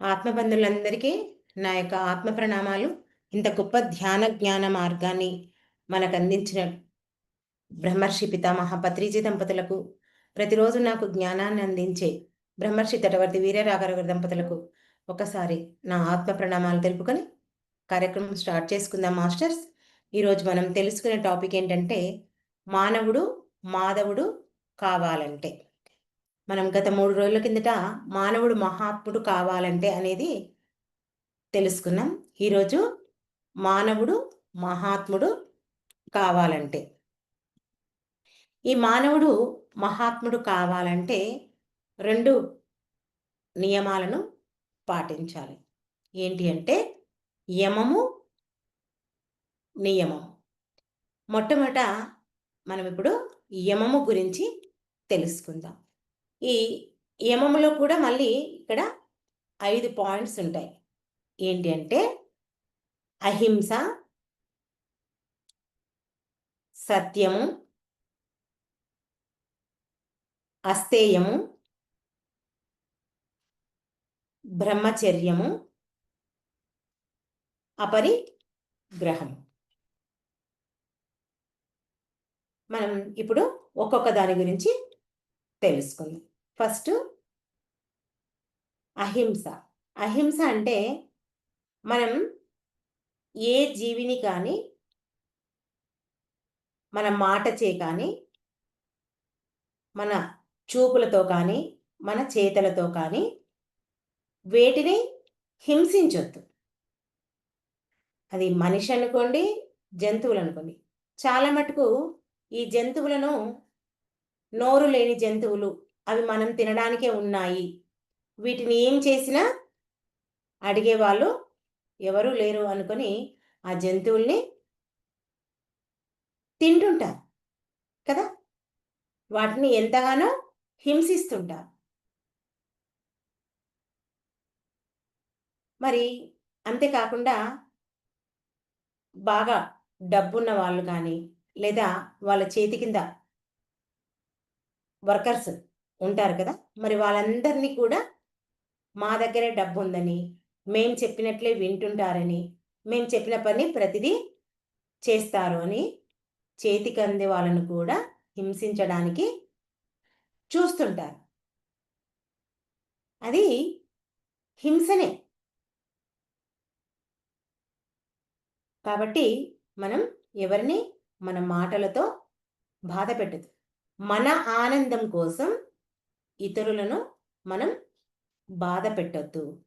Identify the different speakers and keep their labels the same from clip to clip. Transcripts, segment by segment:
Speaker 1: ఆత్మబంధువులందరికీ నా యొక్క ఆత్మ ప్రణామాలు. ఇంత గొప్ప ధ్యాన జ్ఞాన మార్గాన్ని మనకు అందించిన బ్రహ్మర్షి పితామహ పత్రిజీ దంపతులకు ప్రతిరోజు నాకు జ్ఞానాన్ని అందించే బ్రహ్మర్షి తటవర్తి వీరరాఘవ దంపతులకు ఒకసారి నా ఆత్మ ప్రణామాలు తెలుపుకొని కార్యక్రమం స్టార్ట్ చేసుకుందాం మాస్టర్స్. ఈరోజు మనం తెలుసుకునే టాపిక్ ఏంటంటే మానవుడు మాధవుడు కావాలంటే. మనం గత మూడు రోజుల కిందట మానవుడు మహాత్ముడు కావాలంటే అనేది తెలుసుకున్నాం. ఈరోజు మానవుడు మహాత్ముడు కావాలంటే. ఈ మానవుడు మహాత్ముడు కావాలంటే రెండు నియమాలను పాటించాలి. ఏంటి అంటే యమము నియమం మొట్టమొదట మనం ఇప్పుడు యమము గురించి తెలుసుకుందాం. ఈ యమములో కూడా మళ్ళీ ఇక్కడ ఐదు పాయింట్స్ ఉంటాయి. ఏంటి అంటే అహింస సత్యము అస్తేయము బ్రహ్మచర్యము అపరిగ్రహము. మనం ఇప్పుడు ఒక్కొక్క దాని గురించి తెలుసుకుందాం. ఫస్ట్ అహింస. అహింస అంటే మనం ఏ జీవిని కానీ మన మాట చే కానీ మన చూపులతో కానీ మన చేతలతో కానీ వేటిని హింసించొద్దు. అది మనిషి అనుకోండి జంతువులు అనుకోండి. చాలా మటుకు ఈ జంతువులను నోరు లేని జంతువులు అవి మనం తినడానికే ఉన్నాయి. వీటిని ఏం చేసినా అడిగేవాళ్ళు ఎవరూ లేరు అనుకొని ఆ జంతువుల్ని తింటుంటారు కదా. వాటిని ఎంతగానో హింసిస్తుంటారు. మరి అంతేకాకుండా బాగా డబ్బున్న వాళ్ళు కానీ లేదా వాళ్ళ చేతి కింద వర్కర్స్ ఉంటారు కదా మరి వాళ్ళందరినీ కూడా మా దగ్గరే డబ్బు ఉందని మేము చెప్పినట్లే వింటుంటారని మేము చెప్పిన పని ప్రతిదీ చేస్తారు అని చేతికి అందే వాళ్ళను కూడా హింసించడానికి చూస్తుంటారు. అది హింసనే. కాబట్టి మనం ఎవరిని మన మాటలతో బాధ పెట్టదు. మన ఆనందం కోసం ఇతరులను మనం బాధ పెట్టద్దు.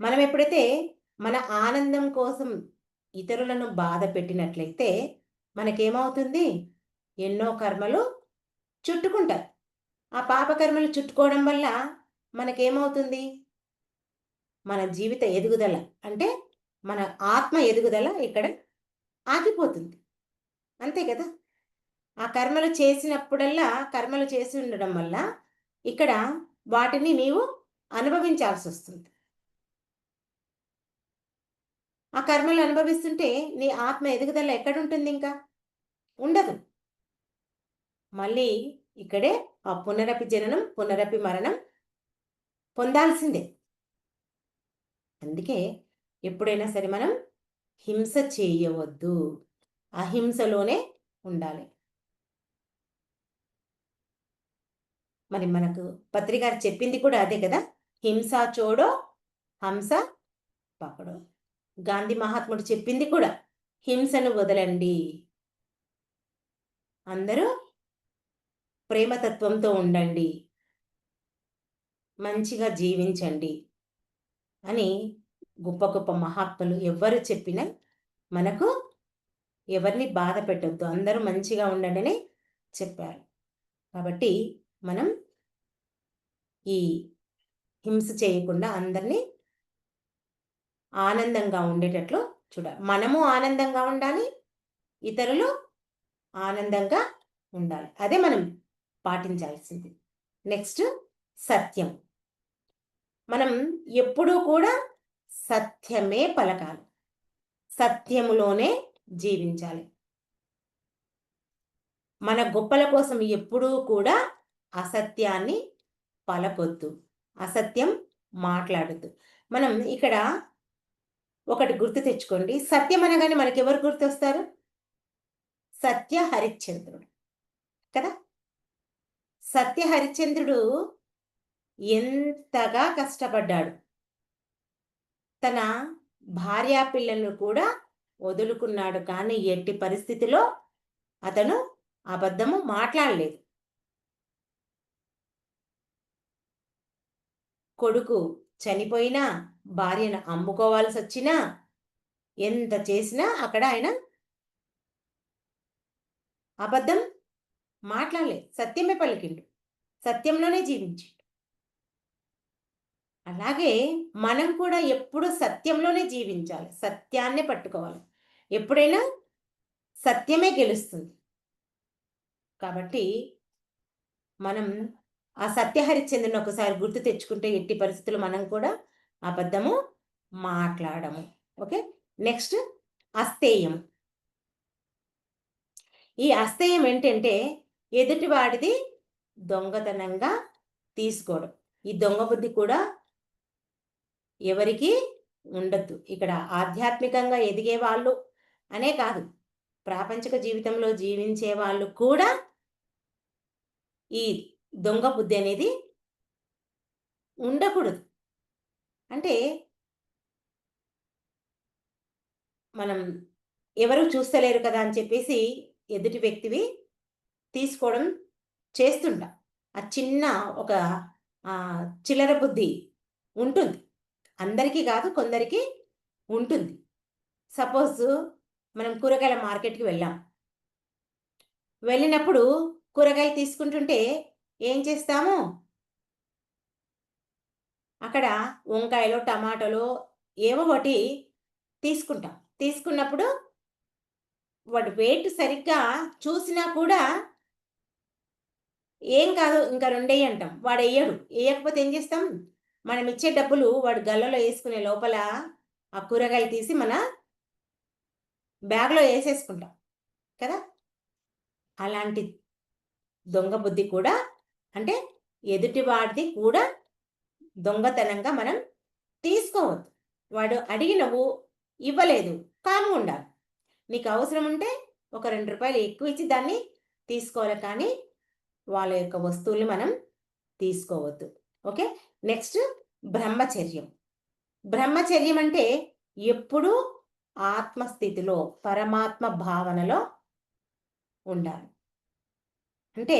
Speaker 1: మనం ఎప్పుడైతే మన ఆనందం కోసం ఇతరులను బాధ పెట్టినట్లయితే మనకేమవుతుంది? ఎన్నో కర్మలు చుట్టుకుంటారు ఆ పాపకర్మలు చుట్టుకోవడం వల్ల మనకేమవుతుంది? మన జీవిత ఎదుగుదల అంటే మన ఆత్మ ఎదుగుదల ఇక్కడ ఆగిపోతుంది. అంతే కదా? ఆ కర్మలు చేసినప్పుడల్లా కర్మలు చేసి ఉండడం వల్ల ఇక్కడ వాటిని నీవు అనుభవించాల్సి వస్తుంది. ఆ కర్మలు అనుభవిస్తుంటే నీ ఆత్మ ఎదుగుదల ఎక్కడుంటుంది ఇంకా? ఉండదు. మళ్ళీ ఇక్కడే ఆ పునరపి జననం పునరపి మరణం పొందాల్సిందే. అందుకే ఎప్పుడైనా సరే మనం హింస చేయవద్దు. అహింసలోనే ఉండాలి. మరి మనకు పత్రికారు చెప్పింది కూడా అదే కదా? హింస చోడో హంస పకడో. గాంధీ మహాత్ముడు చెప్పింది కూడా హింసను వదలండి. అందరూ ప్రేమతత్వంతో ఉండండి. మంచిగా జీవించండి అని గొప్ప గొప్ప మహాత్ములు ఎవరు చెప్పినా మనకు ఎవరిని బాధ పెట్టద్దు. అందరూ మంచిగా ఉండండి అని చెప్పారు. కాబట్టి మనం ఈ హింస చేయకుండా అందరినీ ఆనందంగా ఉండేటట్లు చూడాలి మనము ఆనందంగా ఉండాలి ఇతరులు ఆనందంగా ఉండాలి. అదే మనం పాటించాల్సింది. నెక్స్ట్ సత్యం. మనం ఎప్పుడూ కూడా సత్యమే పలకాలి. సత్యములోనే జీవించాలి. మన గొప్పల కోసం ఎప్పుడూ కూడా అసత్యాన్ని పలకొద్దు. అసత్యం మాట్లాడద్దు. మనం ఇక్కడ ఒకటి గుర్తు తెచ్చుకోండి. సత్యం అనగానే మనకి ఎవరు గుర్తొస్తారు? సత్య హరిశ్చంద్రుడు. కదా? సత్య హరిశ్చంద్రుడు ఎంతగా కష్టపడ్డాడు. తన భార్యా పిల్లలను కూడా వదులుకున్నాడు. కానీ ఎట్టి పరిస్థితిలో అతను అబద్ధము మాట్లాడలేదు. కొడుకు చనిపోయినా భార్యను అమ్ముకోవాల్సి వచ్చినా ఎంత చేసినా అక్కడ ఆయన అబద్ధం మాట్లాడలేదు. సత్యమే పలికిండు. సత్యంలోనే జీవించిండు. అలాగే మనం కూడా ఎప్పుడు సత్యంలోనే జీవించాలి. సత్యాన్నే పట్టుకోవాలి. ఎప్పుడైనా సత్యమే గెలుస్తుంది. కాబట్టి మనం ఆ సత్యహరిశ్చంద్రుని ఒకసారి గుర్తు తెచ్చుకుంటే ఎట్టి పరిస్థితులు మనం కూడా అబద్ధము మాట్లాడము. ఓకే? నెక్స్ట్ అస్థేయం. ఈ అస్థేయం ఏంటంటే ఎదుటివాడిది దొంగతనంగా తీసుకోవడం. ఈ దొంగ బుద్ధి కూడా ఎవరికి ఉండద్దు. ఇక్కడ ఆధ్యాత్మికంగా ఎదిగే వాళ్ళు అనే కాదు. ప్రాపంచిక జీవితంలో జీవించే వాళ్ళు కూడా ఈ దొంగ బుద్ధి అనేది ఉండకూడదు. అంటే మనం ఎవరు చూస్తలేరు కదా అని చెప్పేసి ఎదుటి వ్యక్తివి తీసుకోవడం చేస్తుంటా ఆ చిన్న ఒక చిల్లర బుద్ధి ఉంటుంది. అందరికీ కాదు కొందరికి ఉంటుంది. సపోజ్ మనం కూరగాయల మార్కెట్కి వెళ్ళాం. వెళ్ళినప్పుడు కూరగాయలు తీసుకుంటుంటే ఏం చేస్తాము? అక్కడ వంకాయలు టమాటోలు ఏవో ఒకటి తీసుకుంటాం. తీసుకున్నప్పుడు వాటి వెయిట్ సరిగ్గా చూసినా కూడా ఏం కాదు ఇంకా రెండేయి అంటాం. వాడు వేయడు. వేయకపోతే ఏం చేస్తాం? మనం ఇచ్చే డబ్బులు వాడు గల్లలో వేసుకునే లోపల ఆ కూరగాయలు తీసి మన బ్యాగ్లో వేసేసుకుంటాం. కదా? అలాంటి దొంగ బుద్ధి కూడా అంటే ఎదుటివాడిది కూడా దొంగతనంగా మనం తీసుకోవద్దు. వాడు అడిగినవు ఇవ్వలేదు కాము ఉండాలి. నీకు అవసరం ఉంటే ఒక రెండు రూపాయలు ఎక్కువ ఇచ్చి దాన్ని తీసుకోవాలి కానీ వాళ్ళ యొక్క వస్తువుల్ని మనం తీసుకోవద్దు. ఓకే? నెక్స్ట్ బ్రహ్మచర్యం. బ్రహ్మచర్యం అంటే ఎప్పుడూ ఆత్మస్థితిలో పరమాత్మ భావనలో ఉండాలి. అంటే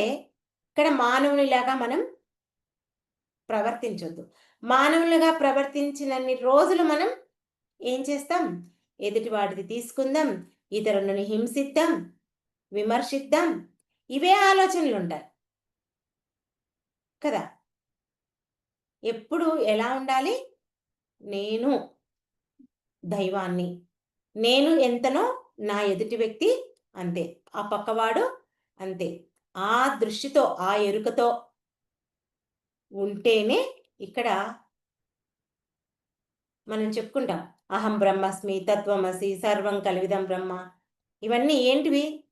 Speaker 1: ఇక్కడ మానవునిలాగా మనం ప్రవర్తించొద్దు. మానవులుగా ప్రవర్తించినన్ని రోజులు మనం ఏం చేస్తాం? ఎదుటి వాటిది తీసుకుందాం ఇతరులను హింసిద్దాం విమర్శిద్దాం. ఇవే ఆలోచనలు ఉంటాయి. కదా? ఎప్పుడు ఎలా ఉండాలి? నేను దైవాన్ని. నేను ఎంతనో నా ఎదుటి వ్యక్తి అంతే. ఆ పక్కవాడు అంతే. ఆ దృష్టితో ఆ ఎరుకతో ఉంటేనే ఇక్కడ మనం చెప్పుకుంటాం. అహం బ్రహ్మస్మి తత్వమసి సర్వం కలివిదం బ్రహ్మ. ఇవన్నీ ఏంటివి?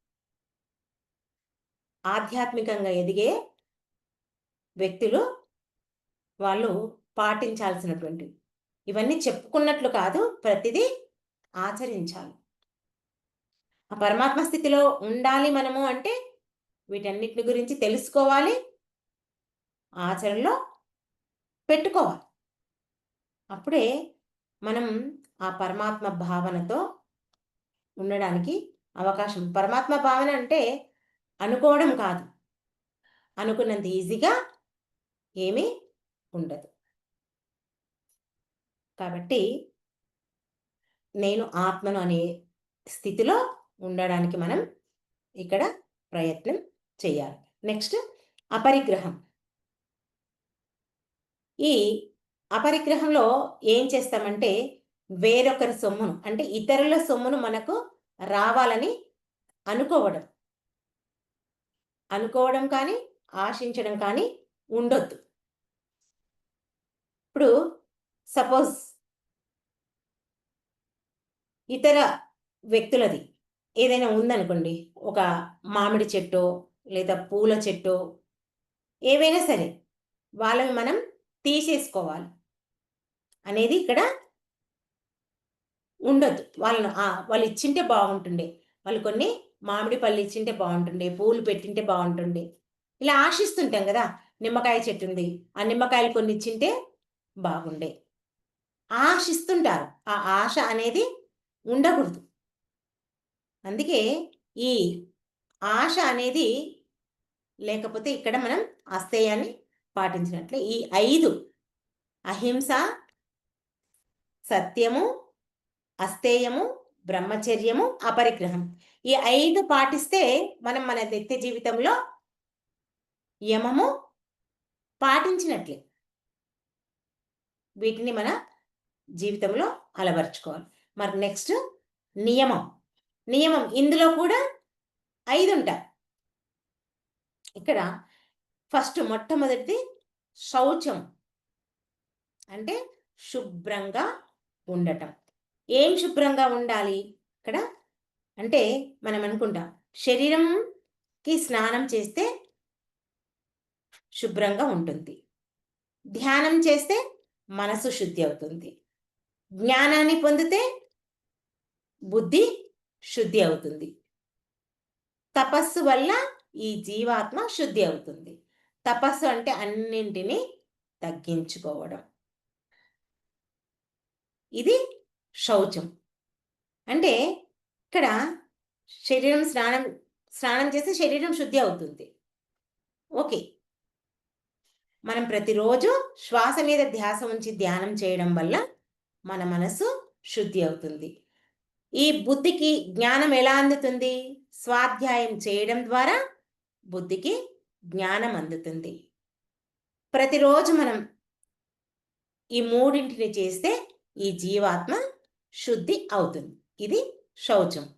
Speaker 1: ఆధ్యాత్మికంగా ఎదిగే వ్యక్తులు వాళ్ళు పాటించాల్సినటువంటివి ఇవన్నీ చెప్పుకున్నట్లు కాదు ప్రతిదీ ఆచరించాలి. ఆ పరమాత్మ స్థితిలో ఉండాలి మనము అంటే వీటన్నిటిని గురించి తెలుసుకోవాలి. ఆచరణలో పెట్టుకోవాలి. అప్పుడే మనం ఆ పరమాత్మ భావనతో ఉండడానికి అవకాశం. పరమాత్మ భావన అంటే అనుకోవడం కాదు. అనుకున్నంత ఈజీగా ఏమీ ఉండదు. కాబట్టి నేను ఆత్మను అనే స్థితిలో ఉండడానికి మనం ఇక్కడ ప్రయత్నం చేయాలి. నెక్స్ట్ అపరిగ్రహం. ఈ అపరిగ్రహంలో ఏం చేస్తామంటే వేరొకరి సొమ్మును అంటే ఇతరుల సొమ్మును మనకు రావాలని అనుకోవడం. అనుకోవడం కానీ ఆశించడం కానీ ఉండొద్దు. ఇప్పుడు సపోజ్ ఇతర వ్యక్తులది ఏదైనా ఉందనుకోండి ఒక మామిడి చెట్టు లేదా పూల చెట్టు ఏవైనా సరే వాళ్ళని మనం తీసేసుకోవాలి. అనేది ఇక్కడ ఉండొద్దు. వాళ్ళను వాళ్ళు ఇచ్చింటే బాగుంటుండే. వాళ్ళు కొన్ని మామిడి పళ్ళు ఇచ్చింటే బాగుంటుండే పూలు పెట్టింటే బాగుంటుండే. ఇలా ఆశిస్తుంటాం కదా నిమ్మకాయ చెట్టు ఉంది ఆ నిమ్మకాయలు కొన్ని ఇచ్చింటే బాగుండే. ఆశిస్తుంటారు. ఆ ఆశ అనేది ఉండకూడదు. అందుకే ఈ ఆశ అనేది లేకపోతే ఇక్కడ మనం అస్థేయాన్ని పాటించినట్లే. ఈ ఐదు అహింస సత్యము అస్థేయము బ్రహ్మచర్యము అపరిగ్రహం. ఈ ఐదు పాటిస్తే మనం మన నిత్య జీవితంలో యమము పాటించినట్లే. వీటిని మన జీవితంలో అలవర్చుకోవాలి. మరి నెక్స్ట్ నియమం. నియమం. ఇందులో కూడా ఐదు ఉంటాయి ఇక్కడ ఫస్ట్ మొట్టమొదటిది శౌచం. అంటే శుభ్రంగా ఉండటం. ఏం శుభ్రంగా ఉండాలి? ఇక్కడ అంటే మనం అనుకుంటాం శరీరంకి స్నానం చేస్తే శుభ్రంగా ఉంటుంది. ధ్యానం చేస్తే మనసు శుద్ధి అవుతుంది. జ్ఞానాన్ని పొందితే బుద్ధి శుద్ధి అవుతుంది. తపస్సు వల్ల ఈ జీవాత్మ శుద్ధి అవుతుంది. తపస్సు అంటే అన్నింటినీ తగ్గించుకోవడం. ఇది శౌచం. అంటే ఇక్కడ శరీరం స్నానం స్నానం చేస్తే శరీరం శుద్ధి అవుతుంది. ఓకే. మనం ప్రతిరోజు శ్వాస మీద ధ్యాస ఉంచి ధ్యానం చేయడం వల్ల మన మనసు శుద్ధి అవుతుంది. ఈ బుద్ధికి జ్ఞానం ఎలా అందుతుంది? స్వాధ్యాయం చేయడం ద్వారా బుద్ధికి జ్ఞానం అందుతుంది. ప్రతిరోజు మనం ఈ మూడింటిని చేస్తే ఈ జీవాత్మ శుద్ధి అవుతుంది. ఇది శౌచం.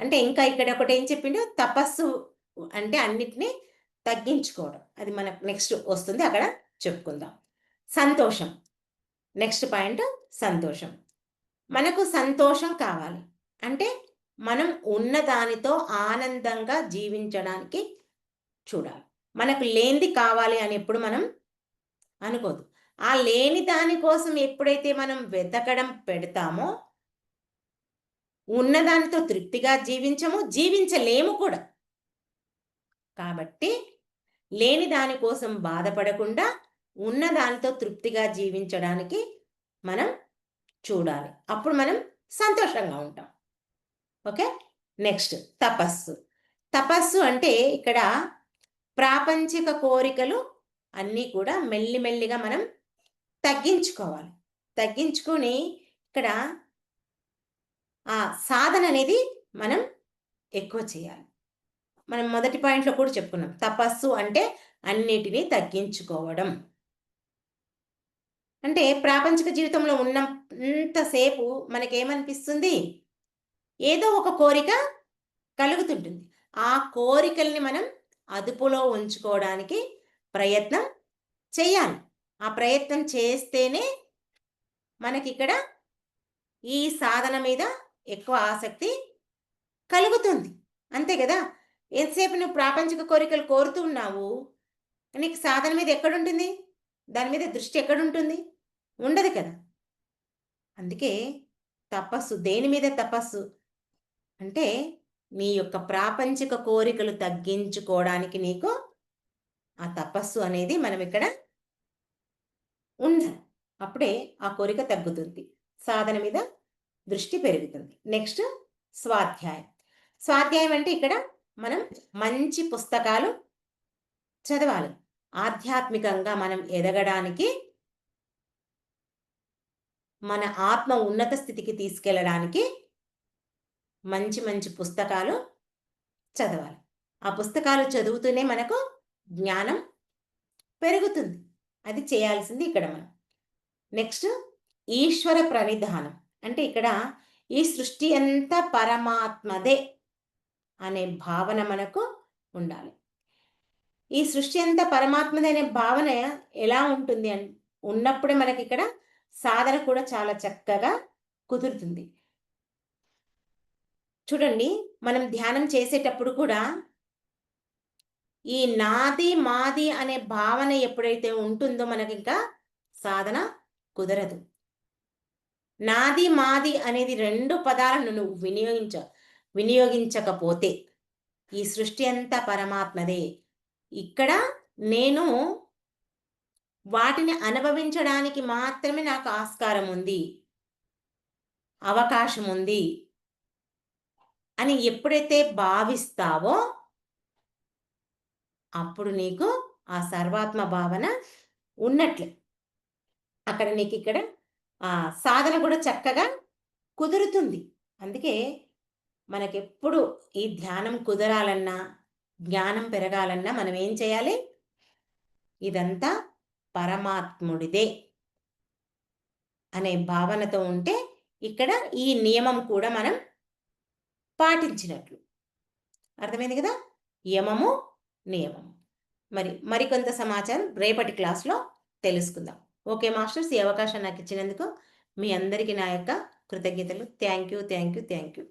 Speaker 1: అంటే ఇంకా ఇక్కడ ఒకటి ఏం చెప్పిండో? తపస్సు అంటే అన్నిటినీ తగ్గించుకోవడం. అది మనకు నెక్స్ట్ వస్తుంది. అక్కడ చెప్పుకుందాం. సంతోషం. నెక్స్ట్ పాయింట్ సంతోషం. మనకు సంతోషం కావాలి. అంటే మనం ఉన్న దానితో ఆనందంగా జీవించడానికి చూడాలి. మనకు లేనిది కావాలి అని ఎప్పుడు మనం అనుకోదు. ఆ లేని దానికోసం ఎప్పుడైతే మనం వెతకడం పెడతామో ఉన్నదానితో తృప్తిగా జీవించము జీవించలేము కూడా. కాబట్టి లేని దానికోసం బాధపడకుండా ఉన్నదానితో తృప్తిగా జీవించడానికి మనం చూడాలి. అప్పుడు మనం సంతోషంగా ఉంటాం. ఓకే? నెక్స్ట్ తపస్సు. తపస్సు అంటే ఇక్కడ ప్రాపంచిక కోరికలు అన్నీ కూడా మెల్లిమెల్లిగా మనం తగ్గించుకోవాలి. తగ్గించుకొని ఇక్కడ ఆ సాధన అనేది మనం ఎక్కువ చేయాలి. మనం మొదటి పాయింట్లో కూడా చెప్పుకున్నాం. తపస్సు అంటే అన్నిటినీ తగ్గించుకోవడం. అంటే ప్రాపంచిక జీవితంలో ఇంతసేపు మనకేమనిపిస్తుంది? ఏదో ఒక కోరిక కలుగుతుంటుంది. ఆ కోరికల్ని మనం అదుపులో ఉంచుకోవడానికి ప్రయత్నం చేయాలి ఆ ప్రయత్నం చేస్తేనే మనకి ఇక్కడ ఈ సాధన మీద ఎక్కువ ఆసక్తి కలుగుతుంది. అంతే కదా? ఎంతసేపు నువ్వు ప్రాపంచిక కోరికలు కోరుతూ ఉన్నావు? నీకు సాధన మీద ఎక్కడుంటుంది? దాని మీద దృష్టి ఎక్కడుంటుంది? ఉండదు కదా? అందుకే తపస్సు దేని మీద తపస్సు? అంటే నీ యొక్క ప్రాపంచిక కోరికలు తగ్గించుకోవడానికి నీకు ఆ తపస్సు అనేది మనం ఇక్కడ ఉండాలి. అప్పుడే ఆ కోరిక తగ్గుతుంది. సాధన మీద దృష్టి పెరుగుతుంది. నెక్స్ట్ స్వాధ్యాయం. స్వాధ్యాయం అంటే ఇక్కడ మనం మంచి పుస్తకాలు చదవాలి. ఆధ్యాత్మికంగా మనం ఎదగడానికి మన ఆత్మ ఉన్నత స్థితికి తీసుకెళ్ళడానికి మంచి మంచి పుస్తకాలు చదవాలి. ఆ పుస్తకాలు చదువుతూనే మనకు జ్ఞానం పెరుగుతుంది. అది చేయాల్సింది ఇక్కడ మనం. నెక్స్ట్ ఈశ్వర ప్రణిధానం. అంటే ఇక్కడ ఈ సృష్టి అంతా పరమాత్మదే అనే భావన మనకు ఉండాలి. ఈ సృష్టి అంతా పరమాత్మదే అనే భావన ఎలా ఉంటుంది అని ఉన్నప్పుడే మనకి ఇక్కడ సాధన కూడా చాలా చక్కగా కుదురుతుంది. చూడండి మనం ధ్యానం చేసేటప్పుడు కూడా ఈ నాది మాది అనే భావన ఎప్పుడైతే ఉంటుందో మనకి ఇంకా సాధన కుదరదు. నాది మాది అనేది రెండు పదాలను నువ్వు వినియోగించ వినియోగించకపోతే ఈ సృష్టి అంతా పరమాత్మదే. ఇక్కడ నేను వాటిని అనుభవించడానికి మాత్రమే నాకు ఆస్కారం ఉంది. అవకాశం ఉంది. అని ఎప్పుడైతే భావిస్తావో అప్పుడు నీకు ఆ సర్వాత్మ భావన ఉన్నట్లే. అక్కడ నీకు ఇక్కడ ఆ సాధన కూడా చక్కగా కుదురుతుంది. అందుకే మనకెప్పుడు ఈ ధ్యానం కుదరాలన్నా జ్ఞానం పెరగాలన్నా మనం ఏం చేయాలి? ఇదంతా పరమాత్ముడిదే అనే భావనతో ఉంటే ఇక్కడ ఈ నియమం కూడా మనం పాటించినట్లు. అర్థమైంది కదా? యమము నియమము. మరి మరికొంత సమాచారం రేపటి క్లాస్లో తెలుసుకుందాం. ఓకే మాస్టర్స్ ఈ అవకాశం నాకు ఇచ్చినందుకు మీ అందరికీ నా యొక్క కృతజ్ఞతలు. Thank you thank you thank you.